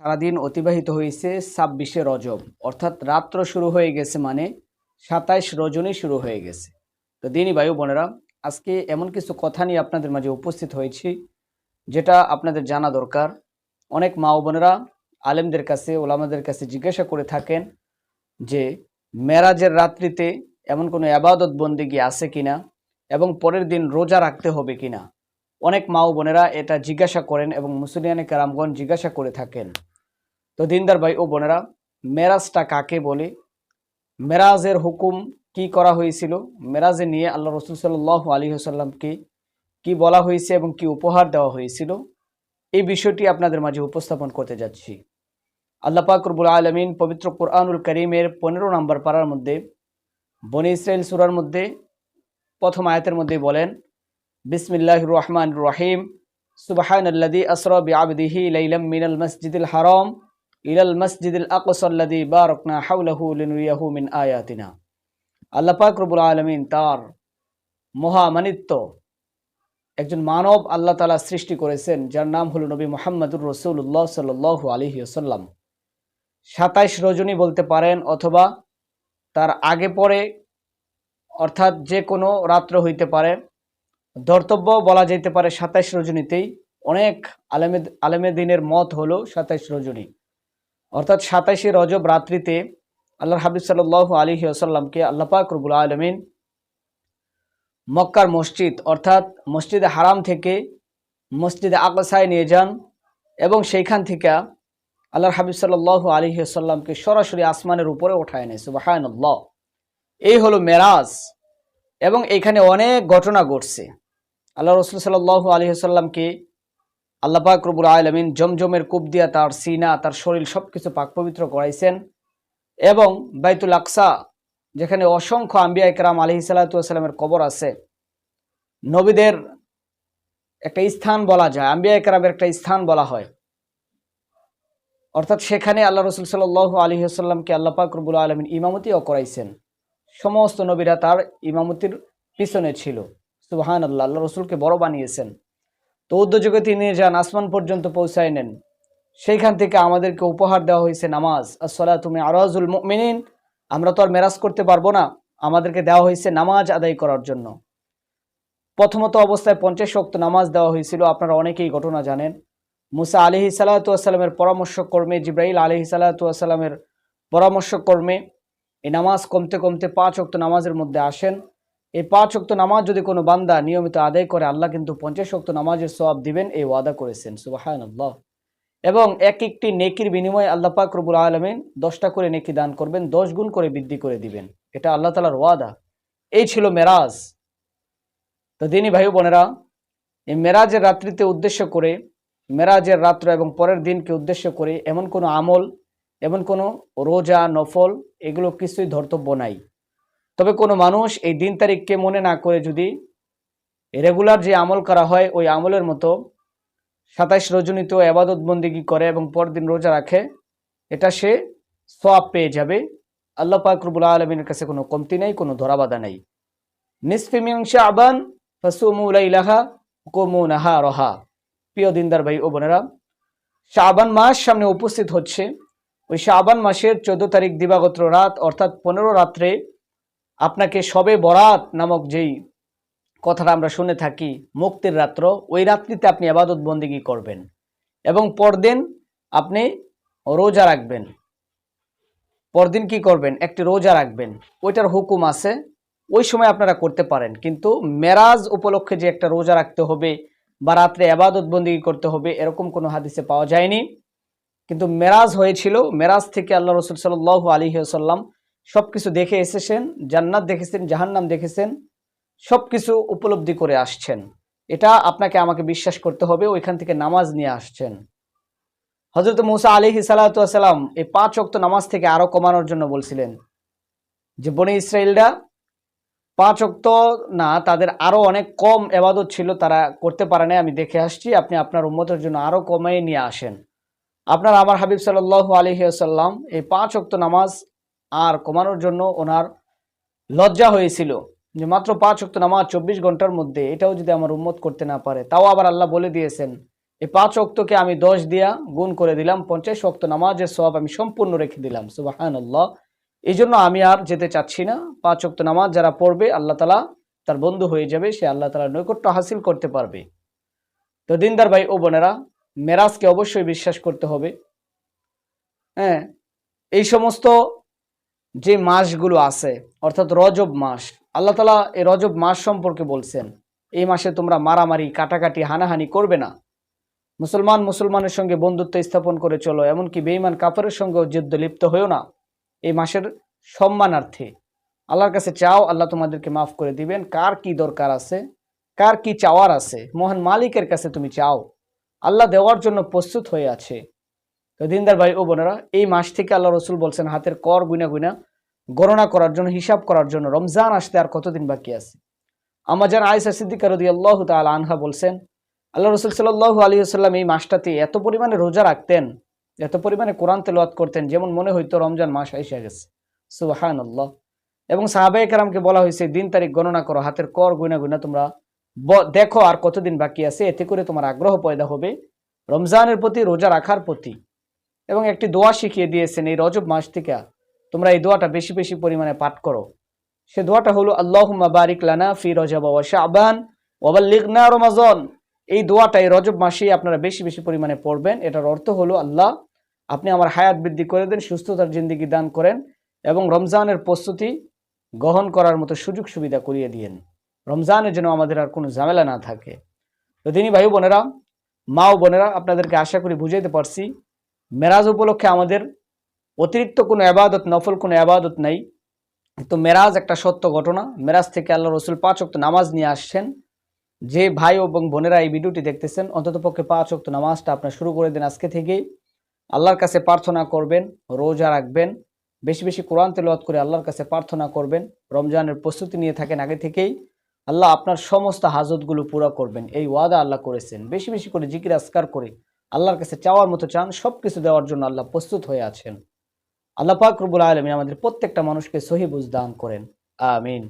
সারাদিন অতিবাহিত হয়েছে ছাব্বিশে রজব, অর্থাৎ রাত্র শুরু হয়ে গেছে মানে সাতাইশ রজনী শুরু হয়ে গেছে। তো দিনই বায়ু বোনেরা, আজকে এমন কিছু কথা নিয়ে আপনাদের মাঝে উপস্থিত হয়েছি, যেটা আপনাদের জানা দরকার। অনেক মা ও বোনেরা আলেমদের কাছে, ওলামাদের কাছে জিজ্ঞাসা করে থাকেন যে, মেরাজের রাত্রিতে এমন কোনো আবাদত বন্দিগি আছে কিনা এবং পরের দিন রোজা রাখতে হবে কিনা? অনেক মা ও বোনেরা এটা জিজ্ঞাসা করেন এবং মুসলিয়ানে কারামগণ জিজ্ঞাসা করে থাকেন। তো দিনদার ভাই ও বোনেরা, মেরাজটা কাকে বলে? মেরাজের হুকুম কি করা হয়েছিল? মেরাজে নিয়ে আল্লাহ রসুল সাল্লাহ আলী হাসাল্লামকে কি বলা হয়েছে এবং কি উপহার দেওয়া হয়েছিল? এই বিষয়টি আপনাদের মাঝে উপস্থাপন করতে যাচ্ছি। আল্লাহ পাক রব্বুল আলমিন পবিত্র কোরআনুল করিমের পনেরো নম্বর পাড়ার মধ্যে বনি ইসরায়েল সুরার মধ্যে প্রথম আয়াতের মধ্যে বলেন বিসমিল্লাহ রহমান রহিম। সুবাহান আল্লাদি আসরা বিআবদিহি লাইলাম মিনাল মসজিদুল হারাম ইলাল মসজিদুল আকসাল্লাদি বারকনা হাউলাহু মিন আয়াতিনা। আল্লাহ পাক রব্বুল আলমিন তার মহামানিত্য একজন মানব আল্লাহ তালা সৃষ্টি করেছেন, যার নাম হলো নবী মোহাম্মদুর রসুল্লাহ সাল আলহি আসাল্লাম সাতাইশ রজনী বলতে পারেন অথবা তার আগে পরে, অর্থাৎ যে কোনো রাত্র হইতে পারে। ধর্তব্য বলা যেতে পারে সাতাইশ রজনীতেই। অনেক আলেমে আলেমে দিনের মত হলো সাতাইশ রজনী। অর্থাৎ সাতাইশে রজব রাত্রিতে আল্লাহ হাবিব সাল্লাহ আলী আসাল্লামকে আল্লাপাক রবুল আলমিন মক্কার মসজিদ, অর্থাৎ মসজিদে হারাম থেকে মসজিদে আকসায় নিয়ে যান এবং সেইখান থেকে আল্লাহর হাবিব সাল্লাহ আলী সাল্লামকে সরাসরি আসমানের উপরে ওঠায় নেয়। সুবাহান্লাহ এই হলো মেরাজ এবং এখানে অনেক ঘটনা ঘটছে। আল্লাহ রসুল সাল্লাহ আলী সাল্লামকে আল্লাপাক রবুল আলমিন জমজমের কূপ দিয়া তার সিনা, তার শরীর সব কিছু পাক পবিত্র করাইছেন এবং বাইতুল আকসা, যেখানে অসংখ্য আম্বিয়া ইকরাম আলহি সাল্লাতামের কবর আছে, নবীদের একটা স্থান বলা যায়, আম্বিয়া ইকরামের একটা স্থান বলা হয়। অর্থাৎ সেখানে আল্লাহ রসুল সাল আলী আসাল্লামকে আল্লাহ পাক রবুল আলমিন ইমামতিও করাইছেন। সমস্ত নবীরা তার ইমামতির পিছনে ছিল। সুবাহান আল্লাহ আল্লাহ রসুলকে বড় বানিয়েছেন। তো উদ্যোগে তিনি যান আসমান পর্যন্ত পৌঁছায় নেন। সেইখান থেকে আমাদেরকে উপহার দেওয়া হয়েছে নামাজ। আসসালাহ তুমি আরাজুল মিনিন আমরা তো আর মেরাজ করতে পারব না। আমাদেরকে দেওয়া হয়েছে নামাজ আদায় করার জন্য। প্রথমত অবস্থায় পঞ্চাশ শক্ত নামাজ দেওয়া হয়েছিল, আপনারা অনেকেই ঘটনা জানেন। মুসা আলিহি সাল্লাতামের পরামর্শ কর্মে জিব্রাহিল আলিহি সাল্লাতামের পরামর্শ কর্মে এই নামাজ কমতে কমতে পাঁচ অক্ত নামাজের মধ্যে আসেন। এই পাঁচ শক্ত নামাজ যদি কোনো বান্দা নিয়মিত আদায় করে, আল্লাহ কিন্তু পঞ্চাশ শক্ত নামাজের সব দিবেন, এই ওয়াদা করেছেন। সুবাহান আল্লাহ এবং এক একটি নেকির বিনিময়ে আল্লাহ পাক রবুল আলমিন দশটা করে নেকি দান করবেন, দশ গুণ করে বৃদ্ধি করে দিবেন। এটা আল্লাহ তালার ওয়াদা। এই ছিল মেরাজ। তো দিনী ভাই বোনেরা, এই মেরাজের রাত্রিতে উদ্দেশ্য করে, মেরাজের রাত্র এবং পরের দিনকে উদ্দেশ্য করে এমন কোনো আমল, এমন কোনো রোজা, নফল, এগুলো কিছুই ধর্তব্য নাই। তবে কোনো মানুষ এই দিন তারিখকে মনে না করে যদি রেগুলার যে আমল করা হয়, ওই আমলের মতো সাতাইশ রজনীত আবাদত বন্দিগি করে এবং পরদিন রোজা রাখে, এটা সে সব পেয়ে যাবে। আল্লাহ পাক রবুল আলমিনের কাছে কোনো কমতি নেই, কোনো ধরাবাধা নেই। নিসফিমিংশা আবান ফসুমুলাইলাহা কোমুনাহা রহা প্রিয় দিনদার ভাই ও বোনেরা, শাবান মাস সামনে উপস্থিত হচ্ছে। ওই শাবান মাসের চোদ্দ তারিখ দিবাগত রাত, অর্থাৎ পনেরো রাত্রে আপনাকে সবে বরাত নামক যেই কথাটা আমরা শুনে থাকি মুক্তির রাত্র, ওই রাত্রিতে আপনি আবাদত বন্দিগি করবেন এবং পরদিন আপনি রোজা রাখবেন। পরদিন কি করবেন? একটি রোজা রাখবেন। ওইটার হুকুম আছে। ওই সময় আপনারা করতে পারেন। কিন্তু মেরাজ উপলক্ষে যে একটা রোজা রাখতে হবে বা রাত্রে আবাদত বন্দিগি করতে হবে, এরকম কোনো হাদিসে পাওয়া যায়নি। কিন্তু মেরাজ হয়েছিল। মেরাজ থেকে আল্লাহ রসুল সাল আলী সাল্লাম সব কিছু দেখে এসেছেন, জান্নাত দেখেছেন, জাহান্নাম দেখেছেন সব কিছু উপলব্ধি করে আসছেন। এটা আপনাকে আমাকে বিশ্বাস করতে হবে, ওইখান থেকে নামাজ নিয়ে আসছেন। হজরত মুসা আলী সালাতাম এই পাঁচ অক্ত নামাজ থেকে আরও কমানোর জন্য বলছিলেন যে, বনে ইসরায়েলরা পাঁচ অক্ত না, তাদের আরও অনেক কম এবাদত ছিল, তারা করতে পারে না আমি দেখে আসছি, আপনি আপনার উন্মতের জন্য আরও কমিয়ে নিয়ে আসেন। আপনার আমার হাবিব সাল্লাহ আলহিহাসাল্লাম এই পাঁচ অক্ত নামাজ আর কমানোর জন্য ওনার লজ্জা হয়েছিল যে মাত্র পাঁচ অক্ত নামাজ চব্বিশ ঘণ্টার মধ্যে এটাও যদি আমার উম্মত করতে না পারে। তাও আবার আল্লাহ বলে দিয়েছেন এই পাঁচ অক্তকে আমি দশ দিয়া গুণ করে দিলাম, পঞ্চাশ অক্ত নামাজের সব আমি সম্পূর্ণ রেখে দিলাম। সুবাহান এই জন্য আমি আর যেতে চাচ্ছি না। পাঁচ অক্ত নামাজ যারা পড়বে, আল্লাহ তালা তার বন্ধু হয়ে যাবে, সে আল্লাহ তালার নৈকট্য হাসিল করতে পারবে। তো দিনদার ভাই ও বোনেরা, মেরাজকে অবশ্যই বিশ্বাস করতে হবে। হ্যাঁ এই সমস্ত যে মাসগুলো আছে, অর্থাৎ রজব মাস, আল্লাহ তালা এই রজব মাস সম্পর্কে বলছেন, এই মাসে তোমরা মারামারি, কাটাকাটি, হানাহানি করবে না। মুসলমান মুসলমানের সঙ্গে বন্ধুত্ব স্থাপন করে চলো, এমনকি বেইমান কাপড়ের সঙ্গেও যুদ্ধ লিপ্ত হয়েও না। এই মাসের সম্মানার্থে আল্লাহর কাছে চাও, আল্লাহ তোমাদেরকে মাফ করে দিবেন। কার কি দরকার আছে? কার কি চাওয়ার আছে? মহান মালিকের কাছে তুমি চাও। আল্লাহ দেওয়ার জন্য প্রস্তুত হয়ে আছে। তো দিনদার ভাই ও বোনেরা, এই মাস থেকে আল্লাহ রসুল বলছেন, হাতের কর গুনা গুনা গণনা করার জন্য, হিসাব করার জন্য রমজান আসতে আর কতদিন বাকি আছে? আমাজান আয়সা সিদ্দিকা রদি আল্লাহ তাল আনহা বলছেন, আল্লাহ রসুল সাল্লাহ আলী আসাল্লাম এই মাসটাতে এত পরিমাণে রোজা রাখতেন, এত পরিমাণে কোরআন তেলাওয়াত করতেন, যেমন মনে হইতো রমজান মাস এসে গেছে। সুবাহান আল্লাহ এবং সাহাবাই কারামকে বলা হয়েছে, দিন তারিখ গণনা করো, হাতের কর গুনা গুনা তোমরা দেখো আর কতদিন বাকি আছে, এতে করে তোমার আগ্রহ পয়দা হবে। রমজানের প্রতি, রোজা রাখার প্রতি। এবং একটি দোয়া শিখিয়ে দিয়েছেন এই রজব মাস থেকে, তোমরা এই দোয়াটা বেশি বেশি পরিমাণে পাঠ করো। সে দোয়াটা হলো আল্লাহ বারিক লানা ফি রজব ওয়া শাবান ওয়াবাল্লিগনা রমাজন। এই দোয়াটা এই রজব মাসেই আপনারা বেশি বেশি পরিমাণে পড়বেন। এটার অর্থ হলো, আল্লাহ, আপনি আমার হায়াত বৃদ্ধি করে দেন, সুস্থতার জিন্দিগি দান করেন এবং রমজানের প্রস্তুতি গ্রহণ করার মতো সুযোগ সুবিধা করিয়ে দিয়েন। রমজানের জন্য আমাদের আর কোনো ঝামেলা না থাকে। তো তিনি ভাই বোনেরা, মা ও বোনেরা, আপনাদেরকে আশা করি বুঝাইতে পারছি মেরাজ উপলক্ষে আমাদের অতিরিক্ত কোনো আবাদত, নফল কোনো আবাদত নাই। তো মেরাজ একটা সত্য ঘটনা। মেরাজ থেকে আল্লাহ রসুল পাঁচ অক্ত নামাজ নিয়ে আসছেন। যে ভাই এবং বোনেরা এই ভিডিওটি দেখতেছেন অন্ততপক্ষে পাঁচ অক্ত নামাজটা আপনার শুরু করে দিন আজকে থেকেই। আল্লাহর কাছে প্রার্থনা করবেন, রোজা রাখবেন। বেশি বেশি কোরআন তেলাওয়াত করে আল্লাহর কাছে প্রার্থনা করবেন। রমজানের প্রস্তুতি নিয়ে থাকেন আগে থেকেই। আল্লাহ আপনার সমস্ত হাজতগুলো পুরো করবেন। এই ওয়াদা আল্লাহ করেছেন। বেশি বেশি করে জিকির আসকার করে আল্লাহর কাছে চাওয়ার মতো চান সব কিছু দেওয়ার জন্য আল্লাহ প্রস্তুত হয়ে আছেন। আল্লাহ পাক রুবুল আলমিন আমাদের প্রত্যেকটা মানুষকে সহি বুঝ দান করেন। আমিন।